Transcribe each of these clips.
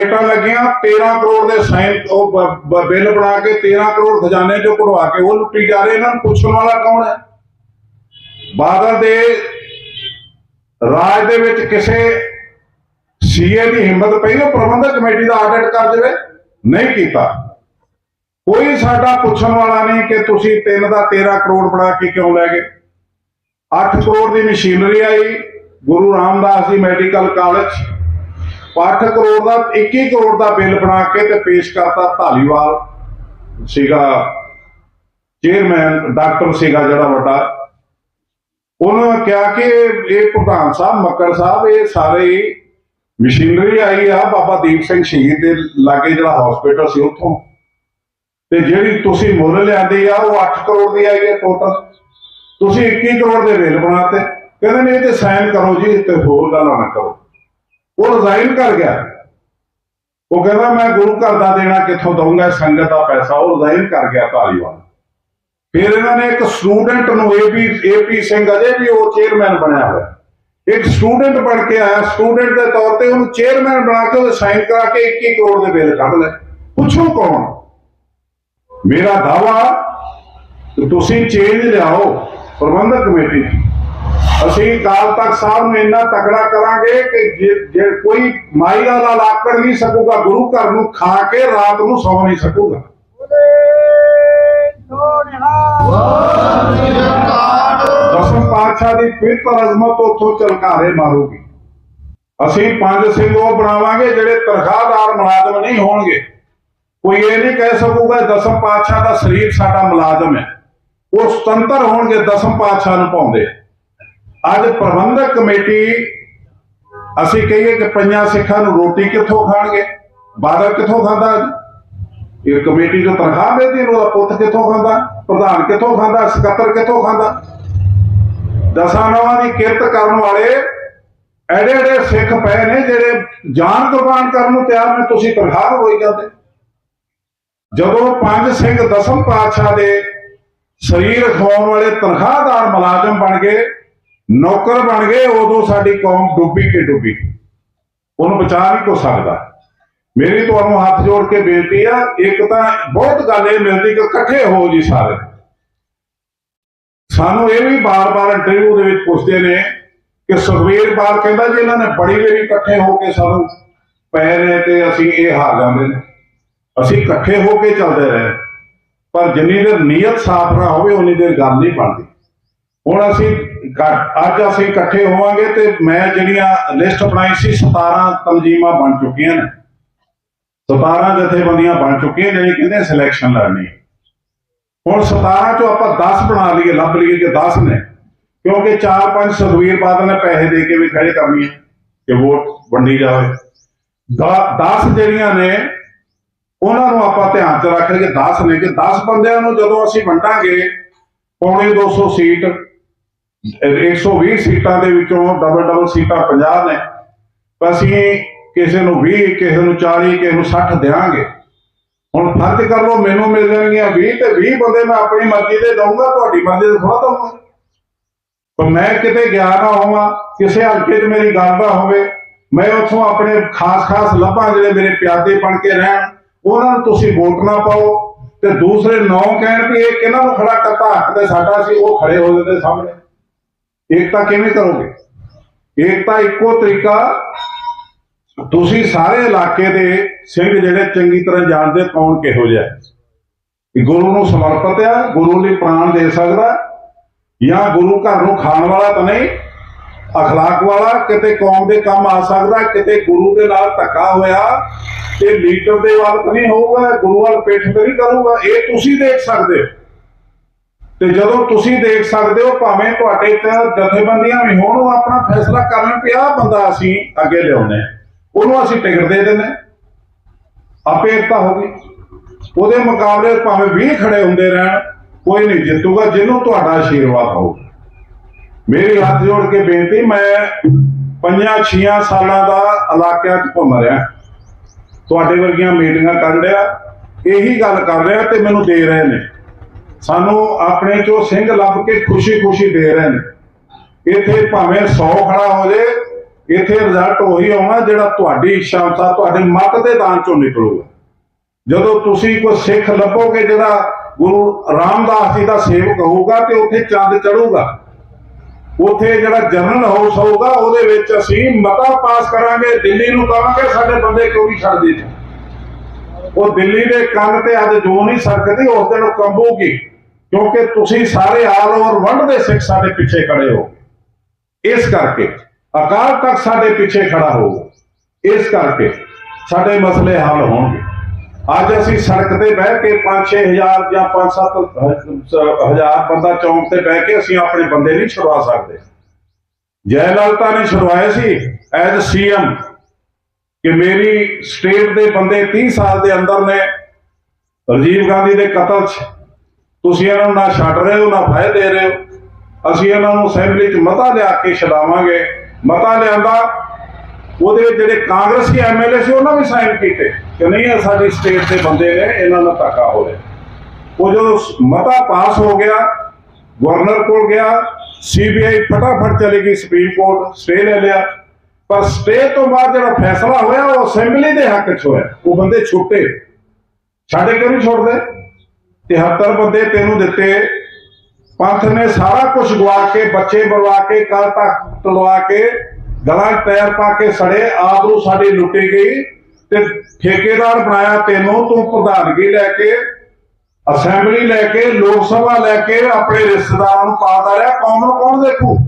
ਰੇਟਾਂ ਲੱਗੀਆਂ 13 ਕਰੋੜ ਦੇ ਸਾਈਨ ਉਹ ਬਿੱਲ ਬਣਾ ਕੇ 13 ਕਰੋੜ ਖਜ਼ਾਨੇ ਚੋਂ ਕਢਵਾ ਕੇ ਉਹ ਲੁੱਟੀ ਜਾ ਰਹੇ ਇਹਨਾਂ ਨੂੰ ਪੁੱਛਣ ਵਾਲਾ ਕੌਣ ਹੈ? ਬਾਦਲ ਦੇ ਰਾਜ ਦੇ ਵਿੱਚ ਕਿਸੇ ਸੀਏ ਦੀ ਹਿੰਮਤ ਪਈ ਉਹ ਪ੍ਰਬੰਧਕ ਕਮੇਟੀ ਦਾ ਆਡਿਟ ਕਰ ਦੇਵੇ, ਨਹੀਂ ਕੀਤਾ। ਕੋਈ ਸਾਡਾ ਪੁੱਛਣ ਵਾਲਾ ਨਹੀਂ ਕਿ ਤੁਸੀਂ 3 ਦਾ 13 ਕਰੋੜ ਬਣਾ ਕੇ ਕਿਉਂ ਲੈ ਗਏ? 8 ਕਰੋੜ ਦੀ ਮਸ਼ੀਨਰੀ ਆਈ, ਗੁਰੂ ਰਾਮਦਾਸ ਜੀ ਮੈਡੀਕਲ ਕਾਲਜ 8 ਕਰੋੜ ਦਾ 21 ਕਰੋੜ ਦਾ ਬਿੱਲ ਬਣਾ ਕੇ ਤੇ ਪੇਸ਼ ਕਰਤਾ ਧਾਲੀਵਾਲ ਸੀਗਾ ਚੇਅਰਮੈਨ ਡਾਕਟਰ ਸੀਗਾ ਜਿਹੜਾ ਵੱਡਾ। ਉਹਨਾਂ ਕਿਹਾ ਕਿ ਇਹ ਪ੍ਰਧਾਨ ਸਾਹਿਬ, ਮੱਕੜ ਸਾਹਿਬ, ਇਹ ਸਾਰੇ ਮਸ਼ੀਨਰੀ ਆਈ ਆ, ਬਾਬਾ ਦੀਪ ਸਿੰਘ ਸ਼ਹੀਦ ਦੇ ਲਾਗੇ ਜਿਹੜਾ ਹਸਪੀਟਲ ਸੀ ਉੱਥੋਂ। ਤੇ ਜਿਹੜੀ ਤੁਸੀਂ ਮੁੱਲ ਲਿਆਂਦੀ ਆ, ਉਹ 8 ਕਰੋੜ ਦੀ ਆਈ ਹੈ ਟੋਟਲ ਤੁਸੀਂ 21 ਕਰੋੜ ਦੇ ਬਿੱਲ ਬਣਾਤੇ। ਕਹਿੰਦੇ ਨੇ ਇਹ ਤੇ ਸਾਈਨ ਕਰੋ ਜੀ, ਤੇ ਹੋਰ ਗੱਲਾਂ ਨਾ ਕਰੋ। ਉਹ ਰਿਜ਼ਾਈਨ ਕਰ ਗਿਆ। ਉਹ ਕਹਿੰਦਾ, ਮੈਂ ਗੁਰੂ ਘਰ ਦਾ ਦੇਣਾ ਕਿੱਥੋਂ ਦਊਂਗਾ? ਸੰਗਤ ਦਾ ਪੈਸਾ। ਉਹ ਰਿਜ਼ਾਈਨ ਕਰ ਗਿਆ ਧਾਲੀਵਾਲ। ਫਿਰ ਇਹਨਾਂ ਨੇ ਇੱਕ ਸਟੂਡੈਂਟ ਨੂੰ A P A P Singh ਅਜੇ ਵੀ ਉਹ ਚੇਅਰਮੈਨ ਬਣਿਆ ਹੋਇਆ। ਇੱਕ ਸਟੂਡੈਂਟ ਬਣ ਕੇ ਆਇਆ। ਸਟੂਡੈਂਟ ਦੇ ਤੌਰ ਤੇ ਉਹਨੂੰ ਚੇਅਰਮੈਨ ਬਣਾ ਕੇ ਉਹਦੇ ਸਾਈਨ ਕਰਾ ਕੇ 21 ਕਰੋੜ ਦੇ ਬਿੱਲ ਕੱਢ ਲਏ। ਪੁੱਛੋ ਕੌਣ? ਮੇਰਾ ਦਾਵਾ, ਤੁਸੀਂ ਚੇਂਜ ਲਿਆਓ। ਪ੍ਰਬੰਧਕ ਕਮੇਟੀ ਅਸੀਂ ਕਾਲ ਤੱਕ ਸਾਹਿਬ ਨੂੰ ਇੰਨਾ ਤਕੜਾ ਕਰਾਂਗੇ ਕਿ ਜੇ ਕੋਈ ਮਾਈ ਵਾਲਾ ਲਾਕੜ ਨਹੀਂ ਸਕੂਗਾ ਗੁਰੂ ਘਰ ਨੂੰ ਖਾ ਕੇ ਰਾਤ ਨੂੰ ਸੌ ਨਹੀਂ ਸਕੂਗਾ। ਦਸਮ ਪਾਤਸ਼ਾਹ ਦੀ ਪਵਿੱਤਰ ਅਜ਼ਮਤ ਉੱਥੋਂ ਚਲਕਾਰੇ ਮਾਰੂਗੀ। ਅਸੀਂ ਪੰਜ ਸਿੰਘ ਉਹ ਬਣਾਵਾਂਗੇ ਜਿਹੜੇ ਤਨਖਾਹਦਾਰ ਮੁਲਾਜ਼ਮ ਨਹੀਂ ਹੋਣਗੇ। ਕੋਈ ਇਹ ਨਹੀਂ ਕਹਿ ਸਕੂਗਾ ਦਸਮ ਪਾਤਸ਼ਾਹ ਦਾ ਸਰੀਰ ਸਾਡਾ ਮੁਲਾਜ਼ਮ ਹੈ। ਉਹ ਸੁਤੰਤਰ ਹੋਣਗੇ ਦਸਮ ਪਾਤਸ਼ਾਹ ਨੂੰ ਪਾਉਂਦੇ। ਅੱਜ ਪ੍ਰਬੰਧਕ ਕਮੇਟੀ, ਅਸੀਂ ਕਹੀਏ ਕਿ ਪੰਜਾਂ ਸਿੱਖਾਂ ਨੂੰ ਰੋਟੀ ਕਿੱਥੋਂ ਖਾਣਗੇ? ਬਾਦਲ ਕਿੱਥੋਂ ਖਾਂਦਾ ਇਹ ਕਮੇਟੀ ਜੋ ਤਨਖਾਹ ਮਿਲਦੀ ਉਹਦਾ ਪੁੱਤ ਕਿੱਥੋਂ ਖਾਂਦਾ? ਪ੍ਰਧਾਨ ਕਿੱਥੋਂ ਖਾਂਦਾ? ਸਕੱਤਰ ਕਿੱਥੋਂ ਖਾਂਦਾ? ਦਸਾਂ ਨਵਾਂ ਦੀ ਕਿਰਤ ਕਰਨ ਵਾਲੇ ਐਡੇ ਐਡੇ ਸਿੱਖ ਪਏ ਨੇ ਜਿਹੜੇ ਜਾਨ ਕੁਰਬਾਨ ਕਰਨ ਨੂੰ ਤਿਆਰ ਨੇ, ਤੁਸੀਂ ਤਨਖਾਹ ਹੋਈ ਜਾਂਦੇ। ਜਦੋਂ ਪੰਜ ਸਿੰਘ ਦਸਮ ਪਾਤਸ਼ਾਹ ਦੇ ਸਰੀਰ ਖਵਾਉਣ ਵਾਲੇ ਤਨਖਾਹਦਾਰ ਮੁਲਾਜ਼ਮ ਬਣ ਗਏ ਨੌਕਰ ਬਣ ਗਏ, ਉਦੋਂ ਸਾਡੀ ਕੌਮ ਡੁੱਬੀ ਕੇ ਡੁੱਬੀ? ਉਹਨੂੰ ਬਚਾ ਨਹੀਂ ਕੋ ਸਕਦਾ। ਮੇਰੀ ਤੁਹਾਨੂੰ ਹੱਥ ਜੋੜ ਕੇ ਬੇਨਤੀ ਆ, ਇੱਕ ਤਾਂ ਬਹੁਤ ਗੱਲ ਇਹ ਮਿਲਦੀ ਕਿ ਇਕੱਠੇ ਹੋ ਜੀ ਸਾਰੇ। ਸਾਨੂੰ ਇਹ ਵੀ ਬਾਰ-ਬਾਰ ਇੰਟਰਵਿਊ ਦੇ ਵਿੱਚ ਪੁੱਛਦੇ ਨੇ ਕਿ ਸੁਖਵੀਰ ਬਾਲ ਕਹਿੰਦਾ ਜੀ, ਇਹਨਾਂ ਨੇ ਬੜੀ ਵੇਰੀ ਇਕੱਠੇ ਹੋ ਕੇ ਸਾਨੂੰ ਪਏ ਨੇ ਤੇ ਅਸੀਂ ਇਹ ਹਾਰ ਜਾਂਦੇ ਨੇ। ਅਸੀਂ ਇਕੱਠੇ ਹੋ ਕੇ ਚੱਲਦੇ ਰਹੇ। ਪਰ ਜਿੰਨੀ ਦੇਰ ਨੀਅਤ ਸਾਫ਼ ਨਾ ਹੋਵੇ, ਉਨੀ ਦੇਰ ਗੱਲ ਨਹੀਂ ਬਣਦੀ। ਹੁਣ ਅਸੀਂ ਅੱਜ ਅਸੀਂ ਇਕੱਠੇ ਹੋਵਾਂਗੇ ਤੇ ਮੈਂ ਜਿਹੜੀਆਂ ਲਿਸਟ ਬਣਾਈ ਸੀ 17 ਤਨਜ਼ੀਮਾਂ ਬਣ ਚੁੱਕੀਆਂ ਨੇ। 17 ਜਥੇਬੰਦੀਆਂ ਬਣ ਚੁੱਕੀਆਂ ਜਿਹੜੀ ਕਹਿੰਦੇ ਸਿਲੈਕਸ਼ਨ ਲੜਨੀ। ਹੁਣ 17 ਚੋਂ ਆਪਾਂ 10 ਬਣਾ ਲਈਏ, ਲੱਭ ਲਈਏ ਕਿ 10 ਨੇ। ਕਿਉਂਕਿ 4-5 ਸੁਖਵੀਰ ਬਾਦਲ ਨੇ ਪੈਸੇ ਦੇ ਕੇ ਵੀ ਖੜੇ ਕਰਨੀ ਹੈ ਕਿ ਵੋਟ ਵੰਡੀ ਜਾਵੇ। 10 ਜਿਹੜੀਆਂ ਨੇ, ਉਹਨਾਂ ਨੂੰ ਆਪਾਂ ਧਿਆਨ 'ਚ ਰੱਖ ਕੇ 10 ਨੇ ਕਿ 10 ਬੰਦਿਆਂ ਨੂੰ ਜਦੋਂ ਅਸੀਂ ਵੰਡਾਂਗੇ, ਪੌਣੇ 200 ਸੀਟ 120 ਸੀਟਾਂ ਦੇ ਵਿੱਚੋਂ ਡਬਲ ਡਬਲ ਸੀਟਾਂ 50 ਨੇ। ਅਸੀਂ ਕਿਸੇ ਨੂੰ 20 ਕਿਸੇ ਨੂੰ 40 ਕਿਸੇ ਨੂੰ 60 ਦੇਵਾਂਗੇ ਹੁਣ ਫਰਜ਼ ਕਰ ਲਓ ਮੈਨੂੰ ਮਿਲ 20 ਤੇ 20 ਬੰਦੇ ਮੈਂ ਆਪਣੀ ਮਰਜ਼ੀ ਦੇ ਦਊਂਗਾ, ਤੁਹਾਡੀ ਮਰਜ਼ੀ ਦੇ ਥੋੜਾ ਦਊਂਗਾ। ਪਰ ਮੈਂ ਕਿਤੇ ਗਿਆ ਨਾ ਹੋਵਾਂ, ਕਿਸੇ ਹਲਕੇ 'ਚ ਮੇਰੀ ਗੱਲ ਨਾ ਹੋਵੇ, ਮੈਂ ਉੱਥੋਂ ਆਪਣੇ ਖਾਸ-ਖਾਸ ਲੱਭਾਂ ਜਿਹੜੇ ਮੇਰੇ ਪਿਆਦੇ ਬਣ ਕੇ ਰਹਿਣ। ਉਹਨਾਂ ਨੂੰ ਤੁਸੀਂ ਵੋਟ ਨਾ ਪਾਓ ਤੇ ਦੂਸਰੇ ਨੌ ਕਹਿਣ ਵੀ ਇਹ ਕਿਹਨਾਂ ਨੂੰ ਖੜਾ ਕਰਤਾ? ਹੱਕ ਤੇ ਸਾਡਾ ਸੀ, ਉਹ ਖੜੇ ਹੋ ਜਾਂਦੇ ਸਾਹਮਣੇ। ਏਕਤਾ ਕਿਵੇਂ ਕਰੋਗੇ? ਏਕਤਾ ਇੱਕੋ ਤਰੀਕਾ ਤੁਸੀਂ ਸਾਰੇ ਇਲਾਕੇ ਦੇ ਸਿੰਘ ਜਿਹੜੇ ਚੰਗੀ ਤਰ੍ਹਾਂ ਜਾਣਦੇ ਕੌਣ ਕਿਹੋ ਜਿਹਾ ਹੈ। ਗੁਰੂ ਨੂੰ ਸਮਰਪਿਤ ਆ, ਗੁਰੂ ਲਈ ਪ੍ਰਾਣ ਦੇ ਸਕਦਾ, ਜਾਂ ਗੁਰੂ ਘਰ ਨੂੰ ਖਾਣ ਵਾਲਾ ਤਾਂ ਨਹੀਂ, ਅਖਲਾਕ ਵਾਲਾ, ਕਿਤੇ ਕੌਮ ਦੇ ਕੰਮ ਆ ਸਕਦਾ, ਕਿਤੇ ਗੁਰੂ ਦੇ ਨਾਲ ਧੱਕਾ ਹੋਇਆ, ਤੇ ਲੀਡਰ ਦੇ ਵੱਲ ਤਾਂ ਨਹੀਂ ਹੋਊਗਾ, ਗੁਰੂ ਵੱਲ ਪਿੱਠ ਤੇ ਨਹੀਂ ਕਰੂਗਾ, ਇਹ ਤੁਸੀਂ ਦੇਖ ਸਕਦੇ ਹੋ। ਤੇ ਜਦੋਂ ਤੁਸੀਂ ਦੇਖ ਸਕਦੇ ਹੋ ਭਾਵੇਂ ਤੁਹਾਡੇ ਤੇ ਜਥੇਬੰਦੀਆਂ ਵੀ ਹੋਣ, ਉਹ ਆਪਣਾ ਫੈਸਲਾ ਕਰ ਲੈਣ ਕਿ ਆਹ ਬੰਦਾ ਅਸੀਂ ਅੱਗੇ ਲਿਆਉਣੇ ਉਹਨੂੰ ਅਸੀਂ ਟਿਕਟ ਦੇ ਦਿੰਦੇ ਆਪੇ ਏਕਤਾ ਹੋ ਗਈ। ਉਹਦੇ ਮੁਕਾਬਲੇ ਭਾਵੇਂ 20 ਖੜੇ ਹੁੰਦੇ ਰਹਿਣ, ਕੋਈ ਨਹੀਂ ਜਿੱਤੂਗਾ, ਜਿਹਨੂੰ ਤੁਹਾਡਾ ਆਸ਼ੀਰਵਾਦ ਹੋਊ। ਮੇਰੀ ਹੱਥ ਜੋੜ ਕੇ ਬੇਨਤੀ, ਮੈਂ ਪੰਜਾਂ ਛੀਆਂ ਸਾਲਾਂ ਦਾ ਇਲਾਕਿਆਂ 'ਚ ਘੁੰਮ ਰਿਹਾ। ਤੁਹਾਡੇ ਵਰਗੀਆਂ ਮੀਟਿੰਗਾਂ ਕਰ ਰਿਹਾ। ਇਹੀ ਗੱਲ ਕਰ ਰਿਹਾ ਤੇ ਮੈਨੂੰ ਦੇ ਰਹੇ ਨੇ। ਸਾਨੂੰ ਆਪਣੇ ਚੋਂ ਸਿੰਘ ਲੱਭ ਕੇ ਖੁਸ਼ੀ-ਖੁਸ਼ੀ ਦੇ ਰਹੇ ਨੇ। ਇੱਥੇ ਭਾਵੇਂ 100 ਖੜਾ ਹੋ ਜੇ, ਇੱਥੇ ਰਿਜ਼ਲਟ ਉਹੀ ਆਉਣਾ ਜਿਹੜਾ ਤੁਹਾਡੀ ਇੱਛਾ ਅਨੁਸਾਰ ਤੁਹਾਡੇ ਮਤ ਦੇ ਦਾਨ ਚੋਂ ਨਿਕਲੂਗਾ। ਜਦੋਂ ਤੁਸੀਂ ਕੋਈ ਸਿੱਖ ਲੱਭੋਗੇ ਜਿਹੜਾ ਗੁਰੂ ਰਾਮਦਾਸ ਜੀ ਦਾ ਸੇਵਕ ਹੋਊਗਾ ਤੇ ਉੱਥੇ ਚੰਦ ਚੜੂਗਾ ਉੱਥੇ ਜਿਹੜਾ ਜਨਰਲ ਹਾਊਸ ਹੋਊਗਾ, ਉਹਦੇ ਵਿੱਚ ਅਸੀਂ ਮਤਾ ਪਾਸ ਕਰਾਂਗੇ, ਦਿੱਲੀ ਨੂੰ ਕਹਾਂਗੇ, ਸਾਡੇ ਬੰਦੇ ਕਿਉਂ ਨਹੀਂ ਛੱਡਦੇ ਉਹ ਦਿੱਲੀ ਦੇ ਕੰਨ ਤੇ ਅੱਜ ਜੋ ਨਹੀਂ ਸਕਦੀ ਉਸ ਦਿਨ ਉਹ ਕੰਬੂਗੀ। ਕਿਉਂਕਿ ਤੁਸੀਂ ਸਾਰੇ ਆਲ ਓਵਰ ਵਰਲਡ ਦੇ ਸਿੱਖ ਸਾਡੇ ਪਿੱਛੇ ਖੜੇ ਹੋ ਇਸ ਕਰਕੇ, ਅਕਾਲ ਤਖਤ ਸਾਡੇ ਪਿੱਛੇ ਖੜਾ ਹੋ ਇਸ ਕਰਕੇ ਸਾਡੇ ਮਸਲੇ ਹੱਲ ਹੋਣਗੇ। ਅੱਜ ਅਸੀਂ ਸੜਕ ਤੇ ਬਹਿ ਕੇ 5-6000 ਜਾਂ 5-7 ਹਜ਼ਾਰ ਬੰਦਾ ਚੌਂਕ ਤੇ ਬਹਿ ਕੇ ਅਸੀਂ ਆਪਣੇ ਬੰਦੇ ਨਹੀਂ ਛੁਡਵਾ ਸਕਦੇ। ਜੈ ਲਲਿਤਾ ਨੇ ਛੁਡਵਾਏ ਸੀ ਐਜ਼ ਸੀਐਮ ਕਿ ਮੇਰੀ ਸਟੇਟ ਦੇ ਬੰਦੇ 30 ਸਾਲ ਦੇ ਅੰਦਰ ਨੇ, ਰਾਜੀਵ ਗਾਂਧੀ ਦੇ ਕਤਲ 'ਚ। ਤੁਸੀਂ ਇਹਨਾਂ ਨੂੰ ਨਾ ਛੱਡ ਰਹੇ ਹੋ, ਨਾ ਫਾਇਦੇ ਦੇ ਰਹੇ ਹੋ। ਅਸੀਂ ਇਹਨਾਂ ਨੂੰ ਅਸੈਂਬਲੀ 'ਚ ਮਤਾ ਲਿਆ ਕੇ ਛਡਾਵਾਂਗੇ। ਮਤਾ ਲਿਆਂਦਾ, ਉਹਦੇ ਵਿੱਚ ਜਿਹੜੇ ਕਾਂਗਰਸੀ ਐਮਐਲਏ ਸੀ, ਉਹਨਾਂ ਵੀ ਸਾਈਨ ਕੀਤੇ ਕਿ ਨਹੀਂ, ਇਹ ਸਾਡੀ ਸਟੇਟ ਦੇ ਬੰਦੇ ਨੇ, ਇਹਨਾਂ ਨਾਲ ਧੱਕਾ ਹੋ ਰਿਹਾ। ਉਹ ਜਦੋਂ ਮਤਾ ਪਾਸ ਹੋ ਗਿਆ, ਗਵਰਨਰ ਕੋਲ ਗਿਆ ਸੀਬੀਆਈ ਫਟਾਫਟ ਚਲੀ ਗਈ ਸੁਪਰੀਮ ਕੋਰਟ, ਸਟੇ ਲੈ ਲਿਆ। ਪਰ ਸਟੇ ਤੋਂ ਬਾਅਦ ਜਿਹੜਾ ਫੈਸਲਾ ਹੋਇਆ, ਉਹ ਅਸੈਂਬਲੀ ਦੇ ਹੱਕ 'ਚ ਹੋਇਆ। ਉਹ ਬੰਦੇ ਛੁੱਟੇ। ਸਾਡੇ ਕਿਉਂ ਨਹੀਂ ਛੁੱਟਦੇ? 73 ਬੰਦੇ ਤੈਨੂੰ ਦਿੱਤੇ। ਪੰਥ ਨੇ ਸਾਰਾ ਕੁਝ ਗਵਾ ਕੇ, ਬੱਚੇ ਬਰਵਾ ਕੇ ਕੱਲ ਤੱਕ ਤਲਵਾ ਕੇ, ਗਲਾਂ ਪੈਰ ਪਾ ਕੇ ਸੜੇ ਆਬਰੂ ਸਾਡੀ ਲੁੱਟੀ ਗਈ ਤੇ ਠੇਕੇਦਾਰ ਬਣਾਇਆ ਤੈਨੂੰ, ਤੂੰ ਪ੍ਰਧਾਨਗੀ ਲੈ ਕੇ, ਅਸੈਂਬਲੀ ਲੈ ਕੇ, ਲੋਕ ਸਭਾ ਲੈ ਕੇ, ਆਪਣੇ ਰਿਸ਼ਤੇਦਾਰਾਂ ਨੂੰ ਪਾਲਦਾ ਰਿਹਾ। ਕੌਮ ਨੂੰ ਕੌਣ ਦੇਖੂ?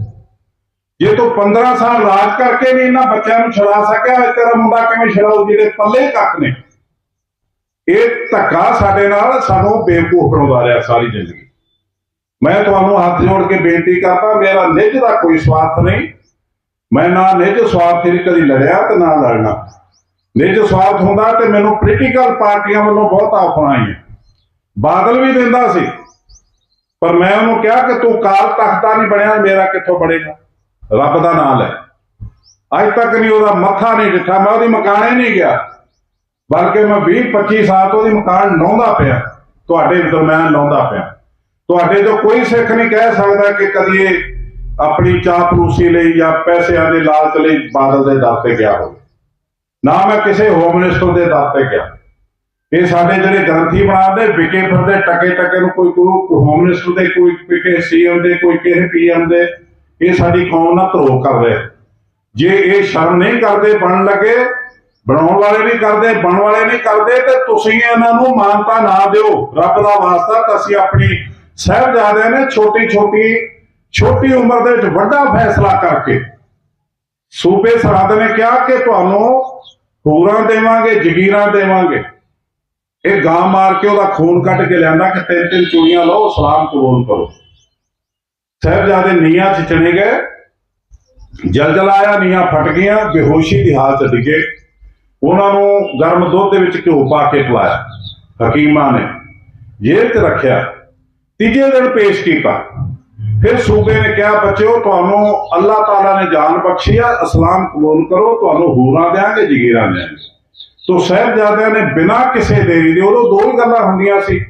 ਜੇ ਤੂੰ 15 ਸਾਲ ਰਾਜ ਕਰਕੇ ਵੀ ਇਹਨਾਂ ਬੱਚਿਆਂ ਨੂੰ ਛੁਡਾ ਸਕਿਆ ਤੇਰਾ ਮੁੰਡਾ ਕਿਵੇਂ ਛੁਡਾਊ, ਜਿਹੜੇ ਪੱਲੇ ਹੀ ਕੱਖ ਨੇ? ਇਹ ਧੱਕਾ ਸਾਡੇ ਨਾਲ ਸਾਨੂੰ ਬੇਵਕੂਫ ਬਣਵਾ ਰਿਹਾ ਸਾਰੀ ਜ਼ਿੰਦਗੀ। ਮੈਂ ਤੁਹਾਨੂੰ ਹੱਥ ਜੋੜ ਕੇ ਬੇਨਤੀ ਕਰਦਾ, ਮੇਰਾ ਨਿੱਜ ਦਾ ਕੋਈ ਸਵਾਰਥ ਨਹੀਂ। ਮੈਂ ਨਾ ਨਿੱਜ ਸਵਾਰਥ ਲਈ ਕਦੀ ਲੜਿਆ ਤੇ ਨਾ ਲੜਨਾ। ਨਿੱਜ ਸਵਾਰਥ ਹੁੰਦਾ ਤੇ ਮੈਨੂੰ ਪੋਲੀਟੀਕਲ ਪਾਰਟੀਆਂ ਵੱਲੋਂ ਬਹੁਤ ਆਫਰਾਂ ਆਈਆਂ। ਬਾਦਲ ਵੀ ਦਿੰਦਾ ਸੀ, ਪਰ ਮੈਂ ਉਹਨੂੰ ਕਿਹਾ ਕਿ ਤੂੰ ਕਾਲ ਤਖਤ ਦਾ ਨਹੀਂ ਬਣਿਆ, ਮੇਰਾ ਕਿੱਥੋਂ ਬਣੇਗਾ? ਰੱਬ ਦਾ ਨਾਮ ਲੈ। ਅੱਜ ਤੱਕ ਨਹੀਂ ਉਹਦਾ ਮੱਥਾ ਨਹੀਂ ਡਿੱਠਾ ਮੈਂ ਉਹਦੀ ਮਕਾਨੇ ਨਹੀਂ ਗਿਆ। ਬਲਕਿ ਮੈਂ 20 25 ਸਾਲ ਤੋਂ ਉਹਦੀ ਮਕਾਨ ਲਾਉਂਦਾ ਪਿਆ। ਤੁਹਾਡੇ ਦਰਮਿਆਨ ਲਾਉਂਦਾ ਪਿਆ। ਤੁਹਾਡੇ ਤੋਂ ਕੋਈ ਸਿੱਖ ਨਹੀਂ ਕਹਿ ਸਕਦਾ ਕਿ ਕਦੀ ਇਹ ਆਪਣੀ ਚਾਪਲੂਸੀ ਲਈ ਜਾਂ ਪੈਸਿਆਂ ਦੇ ਲਾਲਚ ਲਈ ਬਾਦਲ ਦੇ ਦਰ ਤੇ ਗਿਆ ਹੋਵੇ। ਨਾ ਮੈਂ ਕਿਸੇ ਹੋਮ ਮਿਨਿਸਟਰ ਦੇ ਦਰ ਤੇ ਗਿਆ। ਇਹ ਸਾਡੇ ਜਿਹੜੇ ਗ੍ਰੰਥੀ ਬਣਾਉਂਦੇ, ਵਿਕੇ ਫਿਰਦੇ ਟਕੇ ਟਕੇ ਨੂੰ ਕੋਈ ਕੋਈ ਹੋਮ ਮਿਨਿਸਟਰ ਦੇ, ਕੋਈ ਵਿਕੇ ਸੀਐਮ ਦੇ, ਕੋਈ ਕਿਸੇ ਪੀਐਮ ਦੇ, ਇਹ ਸਾਡੀ ਕੌਮ ਨਾਲ ਧਰੋਹ ਕਰ ਰਿਹਾ। ਜੇ ਇਹ ਸ਼ਰਮ ਨਹੀਂ ਕਰਦੇ, ਬਣਨ ਲੱਗੇ ਬਣਾਉਣ ਵਾਲੇ ਨਹੀਂ ਕਰਦੇ ਬਣ ਵਾਲੇ ਨਹੀਂ ਕਰਦੇ, ਤੇ ਤੁਸੀਂ ਇਹਨਾਂ ਨੂੰ ਮਾਨਤਾ ਨਾ ਦਿਓ। ਰੱਬ ਦਾ ਵਾਸਤਾ ਤਾਂ ਅਸੀਂ ਆਪਣੀ ਸਾਹਿਬਜ਼ਾਦਿਆਂ ਨੇ ਛੋਟੀ ਛੋਟੀ ਛੋਟੀ ਉਮਰ ਦੇ ਵਿੱਚ ਵੱਡਾ ਫੈਸਲਾ ਕਰਕੇ ਸੂਬੇ ਸਰਹੱਦ ਨੇ ਕਿਹਾ ਕਿ ਤੁਹਾਨੂੰ ਹੂਰਾਂ ਦੇਵਾਂਗੇ, ਜਗੀਰਾਂ ਦੇਵਾਂਗੇ। ਇਹ ਗਾਂ ਮਾਰ ਕੇ ਉਹਦਾ ਖੂਨ ਕੱਢ ਕੇ ਲਿਆਂਦਾ ਕਿ ਤਿੰਨ ਤਿੰਨ ਚੂੜੀਆਂ ਲਓ, ਸਲਾਮ ਕਬੂਲ ਕਰੋ। ਸਾਹਿਬਜ਼ਾਦੇ ਨੀਹਾਂ 'ਚ ਚਣੇ ਗਏ, ਜਲਜਲ ਆਇਆ, ਨੀਹਾਂ ਫਟ ਗਈਆਂ, ਬੇਹੋਸ਼ੀ ਦੀ ਹਾਲਤ ਡਿੱਗੇ। ਉਹਨਾਂ ਨੂੰ ਗਰਮ ਦੁੱਧ ਦੇ ਵਿੱਚ ਘਿਓ ਪਾ ਕੇ ਪਿਲਾਇਆ ਹਕੀਮਾਂ ਨੇ ਜੇਲ੍ਹ 'ਚ ਰੱਖਿਆ। ਤੀਜੇ ਦਿਨ ਪੇਸ਼ ਕੀਤਾ। ਫਿਰ ਸੂਬੇ ਨੇ ਕਿਹਾ, ਬੱਚਿਓ, ਤੁਹਾਨੂੰ ਅੱਲਾਹ ਤਾਲਾ ਨੇ ਜਾਨ ਬਖਸ਼ੀ ਆ, ਇਸਲਾਮ ਕਬੂਲ ਕਰੋ, ਤੁਹਾਨੂੰ ਹੂਰਾਂ ਦਿਆਂਗੇ, ਜਗੀਰਾਂ ਦਿਆਂਗੇ। ਸੋ ਸਾਹਿਬਜ਼ਾਦਿਆਂ ਨੇ ਬਿਨਾਂ ਕਿਸੇ ਦੇਰੀ ਦੇ ਉਦੋਂ ਦੋ ਹੀ ਗੱਲਾਂ ਹੁੰਦੀਆਂ ਸੀ।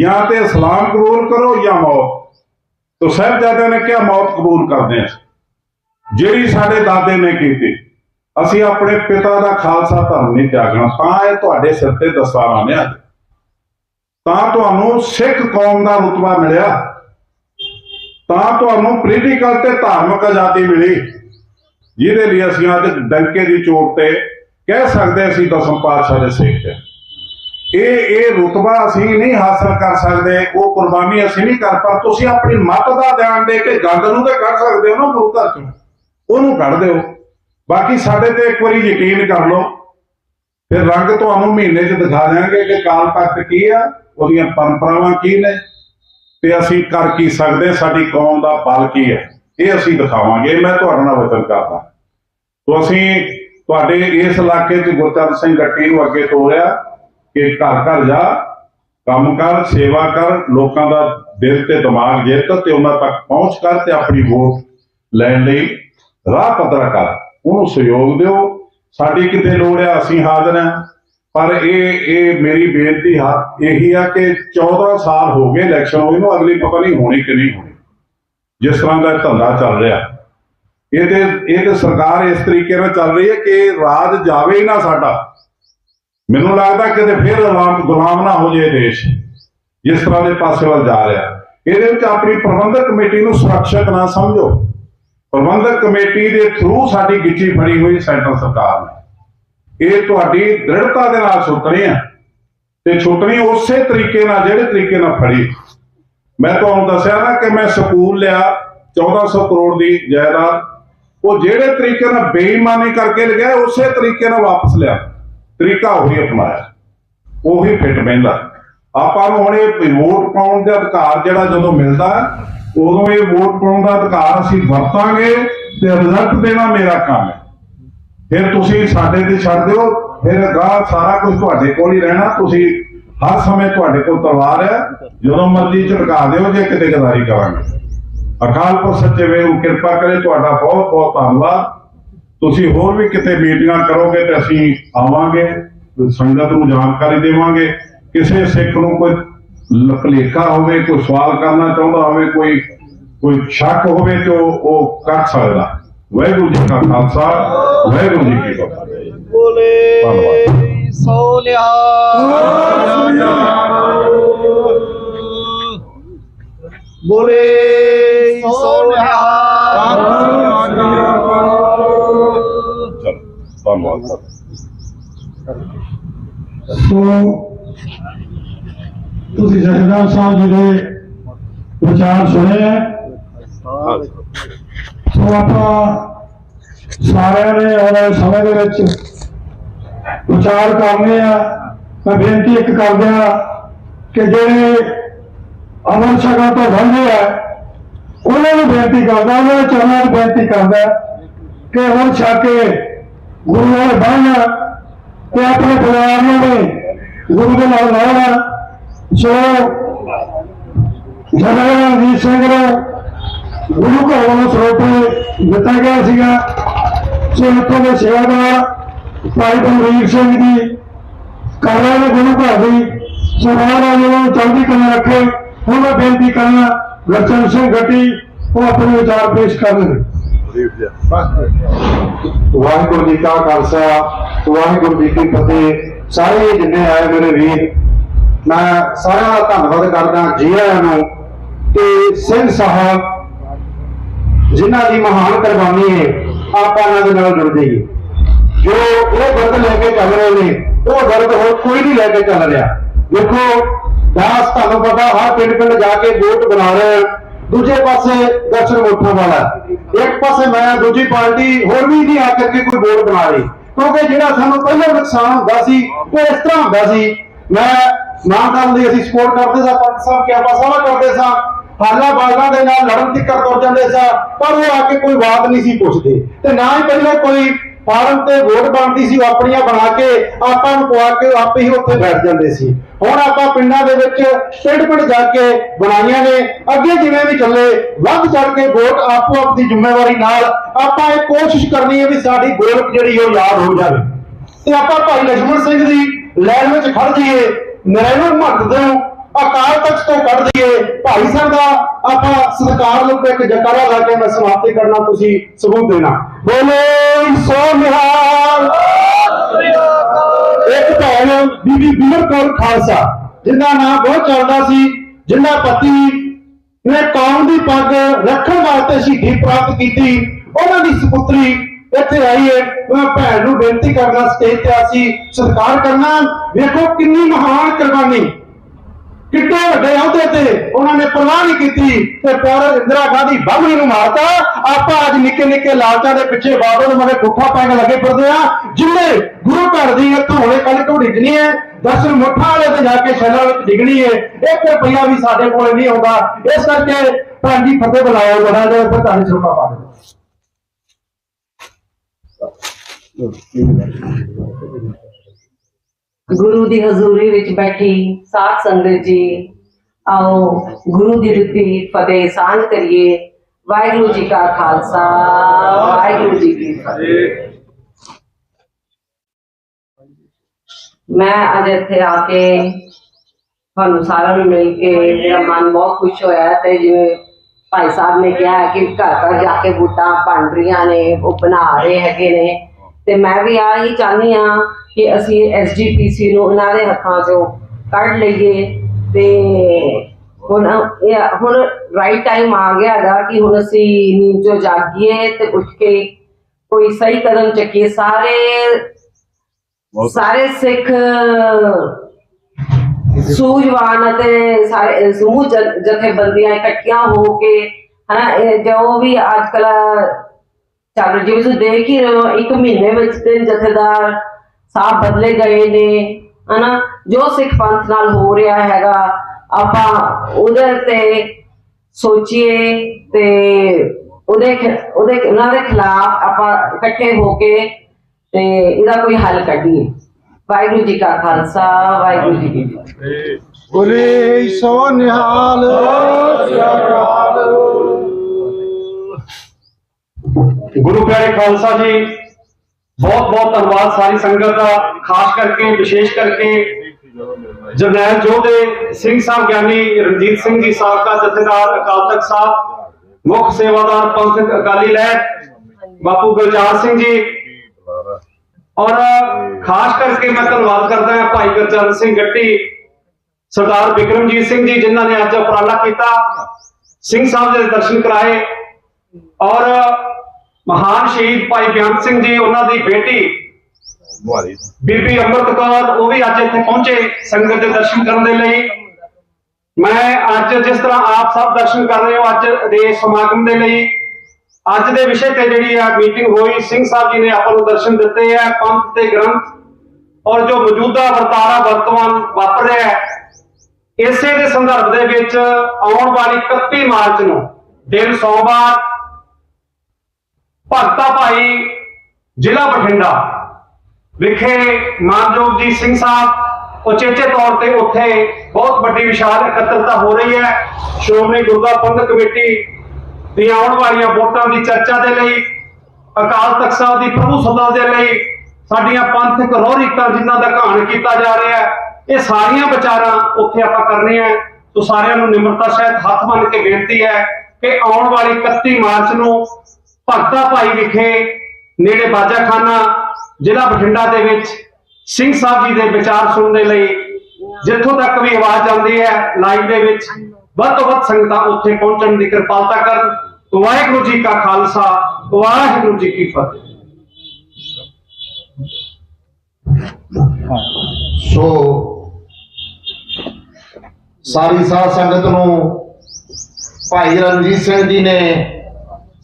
ਜਾਂ ਤੇ ਇਸਲਾਮ ਕਬੂਲ ਕਰੋ ਜਾਂ ਮੌਤ। ਤੋ ਸਾਹਿਬਜ਼ਾਦਿਆਂ ਨੇ ਕਿਹਾ, ਮੌਤ ਕਬੂਲ ਕਰਦੇ ਹਾਂ ਜਿਹੜੀ ਸਾਡੇ ਦਾਦੇ ਨੇ ਕੀਤੀ। ਅਸੀਂ ਆਪਣੇ ਪਿਤਾ ਦਾ ਖਾਲਸਾ ਧਰਮ ਨਹੀਂ ਤਿਆਗਣਾ, ਤਾਂ ਇਹ ਤੁਹਾਡੇ ਸਿਰ ਤੇ ਦਸਤਾਰਾਂ ਨੇ ਅੱਜ ਤਾਂ ਤੁਹਾਨੂੰ ਸਿੱਖ ਕੌਮ ਦਾ ਰੁਤਬਾ ਮਿਲਿਆ। ਤਾਂ ਤੁਹਾਨੂੰ ਪੋਲੀਟੀਕਲ ਤੇ ਧਾਰਮਿਕ ਆਜ਼ਾਦੀ ਮਿਲੀ। ਜਿਹਦੇ ਲਈ ਅਸੀਂ ਅੱਜ ਡੰਕੇ ਦੀ ਚੋਟ ਤੇ ਕਹਿ ਸਕਦੇ ਅਸੀਂ ਦਸਮ ਪਾਤਸ਼ਾਹ ਦੇ ਸਿੱਖ ਹਾਂ ਇਹ ਇਹ ਰੁਤਬਾ ਅਸੀਂ ਨਹੀਂ ਹਾਸਲ ਕਰ ਸਕਦੇ, ਉਹ ਕੁਰਬਾਨੀ ਅਸੀਂ ਨਹੀਂ ਕਰ, ਪਰ ਤੁਸੀਂ ਆਪਣੀ ਮੱਤ ਦਾ ਧਿਆਨ ਦੇ ਕੇ ਗੰਦ ਨੂੰ ਤਾਂ ਕੱਢ ਸਕਦੇ ਹੋ ਨਾ ਗੁਰੂ ਘਰ ਚੋਂ। ਉਹਨੂੰ ਕੱਢ ਦਿਓ। ਬਾਕੀ ਸਾਡੇ ਤੇ ਇੱਕ ਵਾਰੀ ਯਕੀਨ ਕਰ ਲਓ, ਫਿਰ ਰੰਗ ਤੁਹਾਨੂੰ ਮਹੀਨੇ 'ਚ ਦਿਖਾ ਦਿਆਂਗੇ ਕਿ ਕਾਲ ਤਖਤ ਕੀ ਆ, ਉਹਦੀਆਂ ਪਰੰਪਰਾਵਾਂ ਕੀ ਨੇ, ਤੇ ਅਸੀਂ ਕਰ ਕੀ ਸਕਦੇ, ਸਾਡੀ ਕੌਮ ਦਾ ਬਲ ਕੀ ਹੈ, ਇਹ ਅਸੀਂ ਦਿਖਾਵਾਂਗੇ, ਮੈਂ ਤੁਹਾਡੇ ਨਾਲ ਵਚਨ ਕਰਦਾ। ਤੋਂ ਅਸੀਂ ਤੁਹਾਡੇ ਇਸ ਇਲਾਕੇ 'ਚ ਗੁਰਚਰਨ ਸਿੰਘ ਗੱਟੀ ਨੂੰ ਅੱਗੇ ਤੋਰਿਆ ਕਿ ਘਰ ਘਰ ਜਾ, ਕੰਮ ਕਰ, ਸੇਵਾ ਕਰ, ਲੋਕਾਂ ਦਾ ਦਿਲ ਤੇ ਦਿਮਾਗ ਜਿੱਤ ਤੇ ਉਹਨਾਂ ਤੱਕ ਪਹੁੰਚ ਕਰ ਤੇ ਆਪਣੀ ਵੋਟ ਲੈਣ ਲਈ ਰਾਹ ਪੱਧਰਾ ਕਰ। ਉਹਨੂੰ ਸਹਿਯੋਗ ਦਿਓ। ਸਾਡੀ ਕਿਤੇ ਲੋੜ ਹੈ ਅਸੀਂ ਹਾਜ਼ਰ ਹਾਂ। ਪਰ ਇਹ ਇਹ ਮੇਰੀ ਬੇਨਤੀ ਹੱਥ ਇਹੀ ਆ ਕਿ 14 ਸਾਲ ਹੋ ਗਏ ਇਲੈਕਸ਼ਨ ਹੋਏ ਨੂੰ ਅਗਲੀ ਪਤਾ ਨਹੀਂ ਹੋਣੀ ਕਿ ਨਹੀਂ ਹੋਣੀ। ਜਿਸ ਤਰ੍ਹਾਂ ਦਾ ਧੰਦਾ ਚੱਲ ਰਿਹਾ। ਇਹਦੇ ਤੇ ਇਹ ਤੇ ਸਰਕਾਰ ਇਸ ਤਰੀਕੇ ਨਾਲ ਚੱਲ ਰਹੀ ਹੈ ਕਿ ਰਾਜ ਜਾਵੇ ਹੀ ਨਾ ਸਾਡਾ। ਮੈਨੂੰ ਲੱਗਦਾ ਕਿਤੇ ਫਿਰ ਗੁਲਾਮ ਨਾ ਹੋ ਜਾਏ ਦੇਸ਼। ਜਿਸ ਤਰ੍ਹਾਂ ਦੇ ਪਾਸੇ ਵੱਲ ਜਾ ਰਿਹਾ। ਇਹਦੇ ਵਿੱਚ ਆਪਣੀ ਪ੍ਰਬੰਧਕ ਕਮੇਟੀ ਨੂੰ ਸੁਰੱਖਿਅਤ ਨਾ ਸਮਝੋ। ਪ੍ਰਬੰਧਕ ਕਮੇਟੀ ਦੇ ਥਰੂ ਸਾਡੀ ਗਿੱਚੀ ਫੜੀ ਹੋਈ ਸੈਂਟਰ ਸਰਕਾਰ ਨੇ। ਇਹ ਤੁਹਾਡੀ ਦ੍ਰਿੜਤਾ ਦੇ ਨਾਲ ਛੁੱਟਣੀ ਹੈ ਤੇ ਛੁੱਟਣੀ ਉਸੇ ਤਰੀਕੇ ਨਾਲ, ਜਿਹੜੇ ਤਰੀਕੇ ਨਾਲ ਫੜੀ। ਮੈਂ ਤੁਹਾਨੂੰ ਦੱਸਿਆ ਨਾ ਕਿ ਮੈਂ ਸਕੂਲ ਲਿਆ 1400 ਕਰੋੜ ਦੀ ਜਾਇਦਾਦ। ਉਹ ਜਿਹੜੇ ਤਰੀਕੇ ਨਾਲ ਬੇਈਮਾਨੀ ਕਰਕੇ ਲਗਾਇਆ ਉਸੇ ਤਰੀਕੇ ਨਾਲ ਵਾਪਸ ਲਿਆ। ਤਰੀਕਾ ਉਹੀ ਅਪਣਾਇਆ। ਉਹੀ ਫਿੱਟ ਬਹਿੰਦਾ। ਆਪਾਂ ਨੂੰ ਹੁਣ ਇਹ ਵੋਟ ਪਾਉਣ ਦਾ ਅਧਿਕਾਰ ਜਿਹੜਾ ਜਦੋਂ ਮਿਲਦਾ ਉਦੋਂ ਇਹ ਵੋਟ ਪਾਉਣ ਦਾ ਅਧਿਕਾਰ ਅਸੀਂ ਵਰਤਾਂਗੇ ਤੇ ਰਿਜ਼ਲਟ ਦੇਣਾ ਮੇਰਾ ਕੰਮ ਹੈ। ਫਿਰ ਤੁਸੀਂ ਸਾਡੇ ਤੇ ਛੱਡ ਦਿਓ। ਫਿਰ ਅਗਾਂਹ ਸਾਰਾ ਕੁਝ ਤੁਹਾਡੇ ਕੋਲ ਹੀ ਰਹਿਣਾ। ਤੁਸੀਂ ਹਰ ਸਮੇਂ ਤੁਹਾਡੇ ਕੋਲ ਤਲਵਾਰ ਹੈ। ਜਦੋਂ ਮਰਜ਼ੀ ਝਟਕਾ ਦਿਓ ਜੇ ਕਿਤੇ ਗਦਾਰੀ ਕਰਾਂਗੇ। ਅਕਾਲ ਪੁਰਖ ਸੱਚੇ ਵੇਰੂ ਕਿਰਪਾ ਕਰੇ। ਤੁਹਾਡਾ ਬਹੁਤ ਬਹੁਤ ਧੰਨਵਾਦ। ਤੁਸੀਂ ਹੋਰ ਵੀ ਕਿਤੇ ਮੀਟਿੰਗਾਂ ਕਰੋਗੇ ਤੇ ਅਸੀਂ ਆਵਾਂਗੇ। ਸੰਗਤ ਨੂੰ ਜਾਣਕਾਰੀ ਦੇਵਾਂਗੇ। ਕਿਸੇ ਸਿੱਖ ਨੂੰ ਕੋਈ ਲਪਲੇਖਾ ਹੋਵੇ ਕੋਈ ਸਵਾਲ ਕਰਨਾ ਚਾਹੁੰਦਾ ਹੋਵੇ ਕੋਈ ਕੋਈ ਸ਼ੱਕ ਹੋਵੇ ਤੇ ਉਹ ਉਹ ਕਰ ਸਕਦਾ ਵਾਹਿਗੁਰੂ ਜੀ ਕਾ ਖਾਲਸਾ ਵਾਹਿਗੁਰੂ ਜੀ ਕੀ ਫਤਿਹ ਬੋਲੇ ਧੰਨਵਾਦ। ਸੋਨਿਆ ਬੋਲੇ ਸੋਨਿਆ ਚਲੋ ਧੰਨਵਾਦ ਸਰ ਸੋ ਤੁਸੀਂ ਜਥੇਦਾਰ ਸਾਹਿਬ ਜੀ ਦੇ ਵਿਚਾਰ ਸੁਣੇ ਹੈ? ਸੋ ਆਪਾਂ ਸਾਰਿਆਂ ਨੇ ਆਉਣ ਸਮੇਂ ਦੇ ਵਿੱਚ ਵਿਚਾਰ ਕਰਨੇ ਆ। ਮੈਂ ਬੇਨਤੀ ਇੱਕ ਕਰਦਿਆਂ ਕਿ ਜਿਹੜੇ ਅਮਰ ਸ਼ਗਨ ਤੋਂ ਵਾਂਝੇ ਆ, ਉਹਨਾਂ ਨੂੰ ਬੇਨਤੀ ਕਰਦਾ, ਉਹਨਾਂ ਦੇ ਚਰਨਾਂ ਨੂੰ ਬੇਨਤੀ ਕਰਦਾ ਕਿ ਹੁਣ ਛੱਕ ਕੇ ਗੁਰੂ ਨਾਲ ਬੰਨ ਤੇ ਆਪਣੇ ਪਰਿਵਾਰ ਨੂੰ ਵੀ ਗੁਰੂ ਦੇ ਨਾਲ ਲਾਉਣਾ ਜੋ ਜਨਰਲ ਰਣਜੀਤ ਸਿੰਘ ਨੂੰ ਗੁਰੂ ਘਰ ਵੱਲੋਂ ਸਰੋਪੇ ਦਿੱਤਾ ਗਿਆ ਸੀਗਾ। ਸੋ ਇੱਥੋਂ ਦੇ ਸੇਵਾਦਾਰ ਭਾਈ ਬਲਵੀਰ ਸਿੰਘ ਜੀ ਕਾਲਾ ਦੇ ਗੁਰੂ ਘਰ ਦੀ ਸੋ ਮਹਾਰਾਜ ਨੂੰ ਚੜ੍ਹਦੀ ਕਲਾ ਰੱਖੇ। ਹੁਣ ਮੈਂ ਬੇਨਤੀ ਕਰਨਾ ਲਚਨ ਸਿੰਘ ਗੱਟੀ, ਉਹ ਆਪਣੇ ਵਿਚਾਰ ਪੇਸ਼ ਕਰਨ ਵਾਹਿਗੁਰੂ ਜੀ ਕਾ ਖਾਲਸਾ, ਵਾਹਿਗੁਰੂ ਜੀ ਕੀ ਫਤਿਹ। ਸਾਰੇ ਜਿੰਨੇ ਆਏ ਮੇਰੇ ਵੀਰ ਮੈਂ ਸਾਰਿਆਂ ਦਾ ਧੰਨਵਾਦ ਕਰਦਾ ਜੀ ਆਇਆਂ ਨੂੰ ਤੇ ਸਿੰਘ ਸਾਹਿਬ, ਜਿਨ੍ਹਾਂ ਦੀ ਮਹਾਨ ਕੁਰਬਾਨੀ ਹੈ, ਆਪਾਂ ਇਹਨਾਂ ਨਾਲ ਜੁੜ ਜਾਈਏ ਜੋ ਉਹ ਦਰਦ ਲੈ ਕੇ ਚੱਲ ਰਹੇ ਨੇ, ਉਹ ਦਰਦ ਹੋਰ ਕੋਈ ਨਹੀਂ ਲੈ ਕੇ ਚੱਲ ਰਿਹਾ। ਦੇਖੋ, ਦਾਸ ਤੁਹਾਨੂੰ ਪਤਾ, ਹਰ ਪਿੰਡ ਪਿੰਡ ਜਾ ਕੇ ਵੋਟ ਬਣਾ ਰਹੇ ਆ। ਦੂਜੇ ਪਾਸੇ ਦਰਸ਼ਨ ਮੋਠਾਂ ਵਾਲਾ। ਇੱਕ ਪਾਸੇ ਮੈਂ, ਦੂਜੀ ਪਾਰਟੀ ਹੋਰ ਵੀ ਨਹੀਂ ਆ ਕਰਕੇ ਕੋਈ ਵੋਟ ਬਣਾ ਰਹੀ। ਕਿਉਂਕਿ ਜਿਹੜਾ ਸਾਨੂੰ ਪਹਿਲਾਂ ਨੁਕਸਾਨ ਹੁੰਦਾ ਸੀ, ਉਹ ਇਸ ਤਰ੍ਹਾਂ ਹੁੰਦਾ ਸੀ ਮੈਂ ਨਾ ਕਰਨ ਦੀ ਅਸੀਂ ਸਪੋਰਟ ਕਰਦੇ ਸਾਂ, ਪੰਥ ਸਾਹਿਬ ਕਿਆਪਾ ਸਾਰਾ ਕਰਦੇ ਸਾਂ। ਹਾਲਾ ਬਾਜ਼ਾਂ ਦੇ ਨਾਲ ਲੜਨ ਦੀ ਤੁਰ ਜਾਂਦੇ ਸਾਂ, ਪਰ ਉਹ ਆ ਕੇ ਕੋਈ ਬਾਤ ਨਹੀਂ ਸੀ ਪੁੱਛਦੇ। ਤੇ ਨਾ ਹੀ ਪਹਿਲਾਂ ਕੋਈ ਫਾਰਮ ਤੇ ਵੋਟ ਬਣਦੀ ਸੀ ਆਪਣੀਆਂ ਬਣਾ ਕੇ ਆਪਾਂ ਨੂੰ ਪਵਾ ਕੇ ਆਪੇ ਹੀ ਉੱਥੇ ਬੈਠ ਜਾਂਦੇ ਸੀ। ਹੁਣ ਆਪਾਂ ਪਿੰਡਾਂ ਦੇ ਵਿੱਚ ਪਿੰਡ ਪਿੰਡ ਜਾ ਕੇ ਬਣਾਈਆਂ ਨੇ, ਅੱਗੇ ਜਿਵੇਂ ਵੀ ਚੱਲੇ, ਵੱਧ ਚੜ ਕੇ ਵੋਟ ਆਪੋ ਆਪਣੀ ਜ਼ਿੰਮੇਵਾਰੀ ਨਾਲ ਆਪਾਂ ਇਹ ਕੋਸ਼ਿਸ਼ ਕਰਨੀ ਹੈ ਵੀ ਸਾਡੀ ਗੋਲਕ ਜਿਹੜੀ ਉਹ ਯਾਦ ਹੋ ਜਾਵੇ। ਤੇ ਆਪਾਂ ਭਾਈ ਲਖਮਣ ਸਿੰਘ ਦੀ ਲੈਣ ਵਿੱਚ ਖੜ ਜਾਈਏ ਨਰੈਣ ਮਹੰਤ ਨੂੰ ਅਕਾਲ ਤਖਤ ਤੋਂ ਕੱਢ ਦਈਏ। ਭਾਈ ਸਾਹਿਬ ਦਾ ਆਪਾਂ ਸਰਕਾਰ ਨੂੰ ਇੱਕ ਜਕਾਰਾ ਲਾ ਕੇ ਮੈਂ ਸਮਾਪਤੀ ਕਰਨਾ, ਤੁਸੀਂ ਸਬੂਤ ਦੇਣਾ। ਬੋਲੇ ਸੋ ਨਿਹਾਲ। ਇੱਕ ਭੈਣ, ਬੀਬੀ ਬਿਮਰ ਕੌਰ ਖਾਲਸਾ ਜਿੰਦਾ ਨਾਮ ਬਹੁਤ ਚੱਲਦਾ ਸੀ ਜਿੰਦਾ ਪਤੀ ਨੇ ਕੌਮ ਦੀ ਪੱਗ ਰੱਖਣ ਵਾਸਤੇ ਸ਼ਹੀਦੀ ਪ੍ਰਾਪਤ ਕੀਤੀ। ਉਹਨਾਂ ਦੀ ਸੁਪੁੱਤਰੀ ਇੱਥੇ ਆਈਏ ਹੈ ਮੈਂ ਭੈਣ ਨੂੰ ਬੇਨਤੀ ਕਰਨਾ ਸਟੇਜ ਤੇ ਅਸੀਂ ਸਤਿਕਾਰ ਕਰਨਾ। ਵੇਖੋ ਕਿੰਨੀ ਮਹਾਨ ਕੁਰਬਾਨੀ। ਕਿੱਡੇ ਵੱਡੇ ਅਹੁਦੇ ਤੇ ਉਹਨਾਂ ਨੇ ਪਰਵਾਹ ਨਹੀਂ ਕੀਤੀ ਤੇ ਪਰ ਇੰਦਰਾ ਗਾਂਧੀ ਬਾਹਮਣੀ ਨੂੰ ਮਾਰਤਾ। ਆਪਾਂ ਅੱਜ ਨਿੱਕੇ ਨਿੱਕੇ ਲਾਲਚਾਂ ਦੇ ਪਿੱਛੇ ਬਾਬਲ ਮਰੇ ਗੁੱਠਾ ਪੈਣ ਲੱਗੇ ਫਿਰਦੇ ਆ ਜਿੰਨੇ ਗੁਰੂ ਘਰ ਦੀ ਇੱਥੋਂ ਕੱਲ ਤੋਂ ਡਿੱਗਣੀ ਹੈ, ਦਰਸ਼ਨ ਮੁੱਠਾਂ ਵਾਲੇ ਤੇ ਜਾ ਕੇ ਸ਼ੈਲਾਂ ਵਿੱਚ ਡਿੱਗਣੀ ਹੈ। ਇੱਕ ਰੁਪਈਆ ਵੀ ਸਾਡੇ ਕੋਲ ਨਹੀਂ ਆਉਂਦਾ। ਇਸ ਕਰਕੇ ਭੈਣ ਜੀ ਫਤਿਹ ਬੁਲਾਓ ਬੜਾ ਜਿਹਾ ਉੱਪਰ ਤੁਹਾਡੇ ਪਾ ਦਿਓ ਗੁਰੂ ਦੀ ਹਜ਼ੂਰੀ ਵਿੱਚ ਬੈਠੀ ਸਾਧ ਸੰਗਤ ਜੀ, ਆਓ ਗੁਰੂ ਦੀ ਦਿੱਤੀ ਫਤਿਹ ਸਾਂਝ ਕਰੀਏ। ਵਾਹਿਗੁਰੂ ਜੀ ਕਾ ਖਾਲਸਾ, ਵਾਹਿਗੁਰੂ ਜੀ ਕੀ ਫਤਿਹ। ਮੈਂ ਅੱਜ ਇੱਥੇ ਆ ਕੇ ਤੁਹਾਨੂੰ ਸਾਰਿਆਂ ਨੂੰ ਮਿਲ ਕੇ ਮੇਰਾ ਮਨ ਬਹੁਤ ਖੁਸ਼ ਹੋਇਆ ਤੇ ਜਿਵੇਂ ਭਾਈ ਸਾਹਿਬ ਨੇ ਕਿਹਾ ਕਿ ਘਰ ਘਰ ਜਾ ਕੇ ਵੋਟਾਂ ਬਣ ਰਹੀਆਂ ਨੇ ਉਹ ਬਣਾ ਰਹੇ ਹੈਗੇ ਨੇ। ਤੇ ਮੈਂ ਵੀ ਆ ਹੀ ਚਾਹਨੀ ਆ ਕਿ ਅਸੀਂ ਐਸਜੀਪੀਸੀ ਨੂੰ ਉਹਨਾਂ ਦੇ ਹੱਥਾਂ 'ਚੋਂ ਕੱਢ ਲਈਏ। ਤੇ ਹੁਣ ਇਹ ਹੁਣ ਰਾਈਟ ਟਾਈਮ ਆ ਗਿਆ ਹੈਗਾ ਕਿ ਹੁਣ ਅਸੀਂ ਨੀਂਦ ਚੋਂ ਜਾਗੀਏ ਤੇ ਉੱਠ ਕੇ ਕੋਈ ਸਹੀ ਕਦਮ ਚੱਕੀਏ। ਸਾਰੇ ਸਾਰੇ ਸਿੱਖ ਸੂਝਵਾਨ ਅਤੇ ਸਾਰੇ ਸਮੂਹ ਜ- ਜਥੇਬੰਦੀਆਂ ਇਕੱਠੀਆਂ ਹੋ ਕੇ, ਹਨਾ, ਇਹ ਜੋ ਵੀ ਅੱਜ ਕੱਲ ਚੱਲ ਜਿਵੇਂ ਤੁਸੀਂ ਦੇਖ ਹੀ ਰਹੇ ਹੋ, ਇੱਕ ਮਹੀਨੇ ਵਿੱਚ ਤਿੰਨ ਜਥੇਦਾਰ ਸਾਹਿਬ ਬਦਲੇ ਗਏ ਨੇ, ਹਨਾ, ਜੋ ਸਿੱਖ ਪੰਥ ਨਾਲ ਹੋ ਰਿਹਾ ਹੈਗਾ, ਆਪਾਂ ਉਹਦੇ ਤੇ ਸੋਚੀਏ ਤੇ ਉਹਦੇ ਖਿ- ਉਹਦੇ, ਉਹਨਾਂ ਦੇ ਖਿਲਾਫ ਆਪਾਂ ਇਕੱਠੇ ਹੋ ਕੇ ਤੇ ਇਹਦਾ ਕੋਈ ਹੱਲ ਕੱਢੀਏ। ਵਾਹਿਗੁਰੂ ਜੀ ਕਾ ਖਾਲਸਾ ਵਾਹਿਗੁਰੂ ਜੀ ਕੀ ਫਤਿਹ। ਬੋਲੇ ਸੋ ਨਿਹਾਲ। ਗੁਰੂ ਪਿਆਰੇ ਖਾਲਸਾ ਜੀ ਬਹੁਤ ਬਹੁਤ ਧੰਨਵਾਦ ਸਾਰੀ ਸੰਗਤ ਦਾ ਖਾਸ ਕਰਕੇ ਵਿਸ਼ੇਸ਼ ਕਰਕੇ ਜਰਨੈਲ ਜੋਧੇ ਸਿੰਘ ਸਾਹਿਬ ਗਿਆਨੀ ਰਣਜੀਤ ਸਿੰਘ ਜੀ ਸਾਬਕਾ ਜਥੇਦਾਰ ਅਕਾਲ ਤਖਤ ਸਾਹਿਬ ਮੁੱਖ ਸੇਵਾਦਾਰ ਪੰਥਕ ਅਕਾਲੀ ਲਹਿਰ ਬਾਪੂ ਗੁਰਜਾਰ ਸਿੰਘ ਜੀ ਔਰ ਖਾਸ ਕਰਕੇ ਮੈਂ ਧੰਨਵਾਦ ਕਰਦਾ ਹਾਂ ਭਾਈ ਗੁਰਚਰਨ ਸਿੰਘ ਗੱਟੀ ਸਰਦਾਰ ਵਿਕਰਮਜੀਤ ਸਿੰਘ ਜੀ ਜਿਨ੍ਹਾਂ ਨੇ ਅੱਜ ਉਪਰਾਲਾ ਕੀਤਾ ਸਿੰਘ ਸਾਹਿਬ ਦੇ ਦਰਸ਼ਨ ਕਰਾਏ। ਔਰ ਮਹਾਨ ਸ਼ਹੀਦ ਭਾਈ ਬਿਆਨ ਸਿੰਘ ਜੀ ਉਹਨਾਂ ਦੀ ਬੇਟੀ ਬੀਬੀ ਅੰਮ੍ਰਿਤ ਕੌਰ ਉਹ ਵੀ ਅੱਜ ਇੱਥੇ ਪਹੁੰਚੇ ਸੰਗਤ ਦੇ ਦਰਸ਼ਨ ਕਰਨ ਦੇ ਲਈ। ਮੈਂ ਅੱਜ ਜਿਸ ਤਰ੍ਹਾਂ ਆਪ ਸਭ ਦਰਸ਼ਨ ਕਰ ਰਹੇ ਹੋ ਅੱਜ ਦੇ ਸਮਾਗਮ ਦੇ ਲਈ ਅੱਜ ਦੇ ਵਿਸ਼ੇ ਤੇ ਜਿਹੜੀ ਆ ਮੀਟਿੰਗ ਹੋਈ, ਸਿੰਘ ਸਾਹਿਬ ਜੀ ਨੇ ਆਪਾਂ ਨੂੰ ਦਰਸ਼ਨ ਦਿੱਤੇ ਆ, ਪੰਥ ਤੇ ਗ੍ਰੰਥ, ਔਰ ਜੋ ਮੌਜੂਦਾ ਵਰਤਾਰਾ ਵਰਤਮਾਨ ਵਾਪਰ ਰਿਹਾ ਹੈ, ਇਸੇ ਦੇ ਸੰਦਰਭ ਦੇ ਵਿੱਚ ਆਉਣ ਵਾਲੀ 31 ਮਾਰਚ ਨੂੰ ਦਿਨ ਸੋਮਵਾਰ, ਭਗਤਾ ਭਾਈ ਜ਼ਿਲ੍ਹਾ ਬਠਿੰਡਾ ਵਿਖੇ ਮਾਨਯੋਗ ਜੀ ਸਿੰਘ ਸਾਹਿਬ ਉਚੇਚੇ ਤੌਰ ਤੇ ਉੱਥੇ ਬਹੁਤ ਵੱਡੀ ਵਿਸ਼ਾਲ ਇਕੱਤਰਤਾ ਹੋ ਰਹੀ ਹੈ। ਸ਼੍ਰੋਮਣੀ ਗੁਰਦੁਆਰਾ ਪ੍ਰਬੰਧਕ ਕਮੇਟੀ ਦੀਆਂ ਆਉਣ ਵਾਲੀਆਂ ਵੋਟਾਂ ਦੀ ਚਰਚਾ ਦੇ ਲਈ, ਅਕਾਲ ਤਖਤ ਸਾਹਿਬ ਦੀ ਪ੍ਰਭੂ ਸਦਾ ਦੇ ਲਈ ਸਾਡੀਆਂ ਪੰਥਕ ਰੋਹਿਤਾਂ ਜਿਨ੍ਹਾਂ ਦਾ ਘਾਣ ਕੀਤਾ ਜਾ ਰਿਹਾ ਹੈ, ਇਹ ਸਾਰੀਆਂ ਵਿਚਾਰਾਂ ਉੱਥੇ ਆਪਾਂ ਕਰਨੀਆਂ ਸੋ ਸਾਰਿਆਂ ਨੂੰ ਨਿਮਰਤਾ ਸਹਿਤ ਹੱਥ ਬੰਨ੍ਹ ਕੇ ਬੇਨਤੀ ਹੈ ਕਿ ਆਉਣ ਵਾਲੀ 31 ਮਾਰਚ ਨੂੰ ਭਗਤਾ ਭਾਈ ਵਿਖੇ ਨੇੜੇ ਬਾਜਾਖਾਨਾ, ਜ਼ਿਲ੍ਹਾ ਬਠਿੰਡਾ ਦੇ ਵਿੱਚ ਸਿੰਘ ਸਾਹਿਬ ਜੀ ਦੇ ਵਿਚਾਰ ਸੁਣਨ ਦੇ ਲਈ ਜਿੱਥੋਂ ਤੱਕ ਵੀ ਆਵਾਜ਼ ਆਉਂਦੀ ਹੈ, ਲਾਈਵ ਦੇ ਵਿੱਚ ਵੱਧ ਤੋਂ ਵੱਧ ਸੰਗਤਾਂ ਉੱਥੇ ਪਹੁੰਚਣ ਦੀ ਕਿਰਪਾਲਤਾ ਕਰਨ। ਵਾਹਿਗੁਰੂ ਜੀ ਕਾ ਖਾਲਸਾ, ਵਾਹਿਗੁਰੂ ਜੀ ਕੀ ਫਤਿਹ। ਸੋ, ਸਾਰੀ ਸਾਧ ਸੰਗਤ ਨੂੰ ਭਾਈ ਰਣਜੀਤ ਸਿੰਘ ਜੀ ਨੇ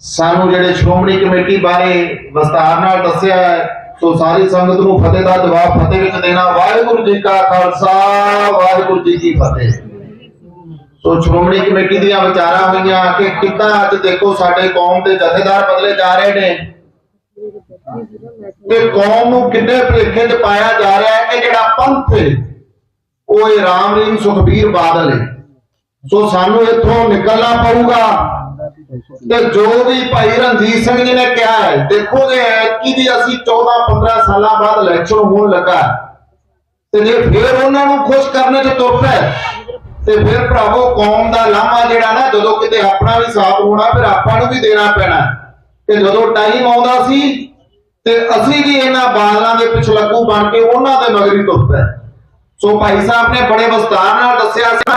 ਸਾਨੂੰ ਜਿਹੜੇ ਸ਼੍ਰੋਮਣੀ ਕਮੇਟੀ ਬਾਰੇ ਵਿਸਤਾਰ ਨਾਲ ਦੱਸਿਆ ਹੈ, ਸੋ ਸਾਰੀ ਸੰਗਤ ਨੂੰ ਫਤਿਹ ਦਾ ਜਵਾਬ ਫਤਿਹ ਵਿੱਚ ਦੇਣਾ। ਵਾਹਿਗੁਰੂ ਜੀ ਕਾ ਖਾਲਸਾ, ਵਾਹਿਗੁਰੂ ਜੀ ਕੀ ਫਤਿਹ। ਸੋ ਸ਼੍ਰੋਮਣੀ ਕਮੇਟੀ ਦੀਆਂ ਵਿਚਾਰਾਂ ਹੋਈਆਂ, ਕਿ ਕਿੱਦਾਂ ਅੱਜ ਦੇਖੋ ਸਾਡੇ ਕੌਮ ਦੇ ਜਥੇਦਾਰ ਬਦਲੇ ਜਾ ਰਹੇ ਨੇ? ਤੇ ਕੌਮ ਨੂੰ ਕਿੰਨੇ ਭੁਲੇਖੇ 'ਚ ਪਾਇਆ ਜਾ ਰਿਹਾ ਹੈ ਕਿ ਜਿਹੜਾ ਪੰਥ ਹੈ, ਉਹ ਇਹ ਰਾਮ ਸੁਖਬੀਰ ਬਾਦਲ ਹੈ। ਸੋ ਸਾਨੂੰ ਇੱਥੋਂ ਨਿਕਲਣਾ ਪਊਗਾ। ਤੇ ਜੋ ਵੀ ਭਾਈ ਰਣਜੀਤ ਸਿੰਘ ਜੀ ਨੇ ਕਿਹਾ ਹੈ ਦੇਖੋ ਜੇ ਐਤਕੀ ਵੀ ਅਸੀਂ 14 15 ਸਾਲਾਂ ਬਾਅਦ ਇਲੈਕਸ਼ਨ ਹੋਣ ਲੱਗਾ। ਤੇ ਜੇ ਫੇਰ ਉਹਨਾਂ ਨੂੰ ਖੁਸ਼ ਕਰਨ 'ਚ ਤੁਰ ਪਏ ਤੇ ਫਿਰ ਭਰਾਵੋ, ਕੌਮ ਦਾ ਲਾਮਾ ਜਿਹੜਾ ਨਾ, ਜਦੋਂ ਕਿਤੇ ਆਪਣਾ ਵੀ ਸਾਥ ਹੋਣਾ, ਫਿਰ ਆਪਾਂ ਨੂੰ ਵੀ ਦੇਣਾ ਪੈਣਾ। ਤੇ ਜਦੋਂ ਟਾਈਮ ਆਉਂਦਾ ਸੀ, ਤੇ ਅਸੀਂ ਵੀ ਇਹਨਾਂ ਬਾਦਲਾਂ ਦੇ ਪਿਛਲੱਗੂ ਬਣ ਕੇ ਉਹਨਾਂ ਦੇ ਮਗਰੀ ਤੁਰ ਪਏ। ਸੋ ਭਾਈ ਸਾਹਿਬ ਨੇ ਬੜੇ ਵਿਸਤਾਰ ਨਾਲ ਦੱਸਿਆ ਸੀ